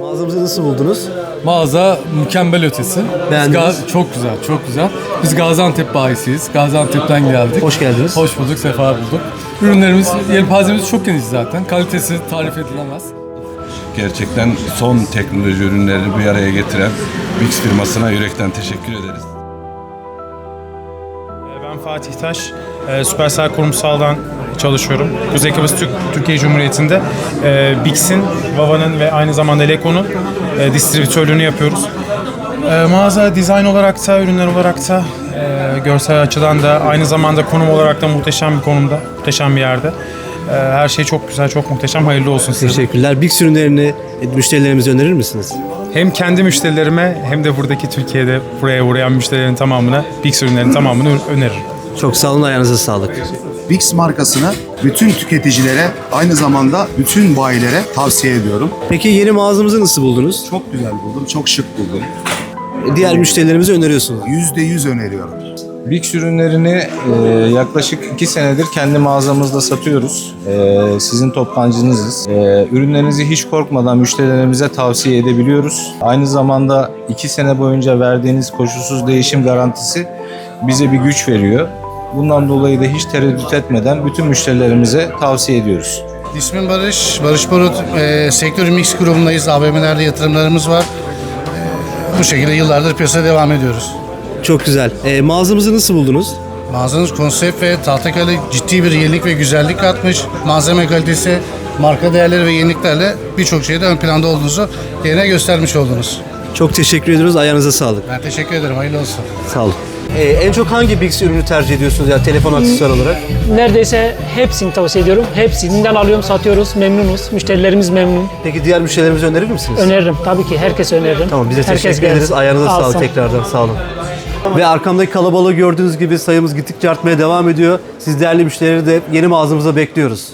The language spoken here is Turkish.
Mağazamızı nasıl buldunuz? Mağaza mükemmel ötesi. Biz Beğendiniz? Ga- çok güzel, çok güzel. Biz Gaziantep bayisiyiz. Gaziantep'ten geldik. Hoş geldiniz. Hoş bulduk, sefa bulduk. Ürünlerimiz, yelpazemiz çok geniş zaten. Kalitesi tarif edilemez. Gerçekten son teknoloji ürünlerini bir araya getiren Bix firmasına yürekten teşekkür ederiz. Ben Fatih Taş, e, Süpersel Kurumsal'dan çalışıyorum. Kuzey Kıbrıs Türk, Türkiye Cumhuriyeti'nde e, Bix'in, Vava'nın ve aynı zamanda Leco'nun e, distribütörlüğünü yapıyoruz. E, mağaza dizayn olarak da, ürünler olarak da, e, görsel açıdan da, aynı zamanda konum olarak da muhteşem bir konumda, muhteşem bir yerde. E, her şey çok güzel, çok muhteşem. Hayırlı olsun size. Teşekkürler. Bix ürünlerini müşterilerimize önerir misiniz? Hem kendi müşterilerime hem de buradaki Türkiye'de buraya uğrayan müşterilerin tamamına, Bix ürünlerinin tamamını öneririm. Çok sağ olun, ayağınıza sağlık. Bix markasını bütün tüketicilere aynı zamanda bütün bayilere tavsiye ediyorum. Peki yeni mağazamızı nasıl buldunuz? Çok güzel buldum, çok şık buldum. Diğer müşterilerimize öneriyorsunuz. Yüzde yüz öneriyorum. Bix ürünlerini e, yaklaşık iki senedir kendi mağazamızda satıyoruz. E, sizin toptancınızız. E, ürünlerinizi hiç korkmadan müşterilerimize tavsiye edebiliyoruz. Aynı zamanda iki sene boyunca verdiğiniz koşulsuz değişim garantisi bize bir güç veriyor. Bundan dolayı da hiç tereddüt etmeden bütün müşterilerimize tavsiye ediyoruz. İsmim Barış. Barış Barut. E, sektör mix grubundayız. AVM'lerde yatırımlarımız var. E, bu şekilde yıllardır piyasaya devam ediyoruz. Çok güzel. E, mağazamızı nasıl buldunuz? Mağazanız konsept ve Tahtakale ciddi bir yenilik ve güzellik katmış. Malzeme kalitesi, marka değerleri ve yeniliklerle birçok şeyde ön planda olduğunuzu yerine göstermiş oldunuz. Çok teşekkür ediyoruz. Ayağınıza sağlık. Ben teşekkür ederim. Hayırlı olsun. Sağ olun. E, en çok hangi Bix ürünü tercih ediyorsunuz ya telefon aksesuar olarak? Neredeyse hepsini tavsiye ediyorum. Hepsinden alıyorum, satıyoruz, memnunuz. Müşterilerimiz memnun. Peki diğer müşterilerimize önerir misiniz? Öneririm. Tabii ki herkese öneririm. Tamam bize Herkes teşekkür gelsin, ederiz. Ayağınıza sağlık tekrardan. Sağ olun. Ve arkamdaki kalabalığı gördüğünüz gibi sayımız gittikçe artmaya devam ediyor. Siz değerli müşterileri de yeni mağazamıza bekliyoruz.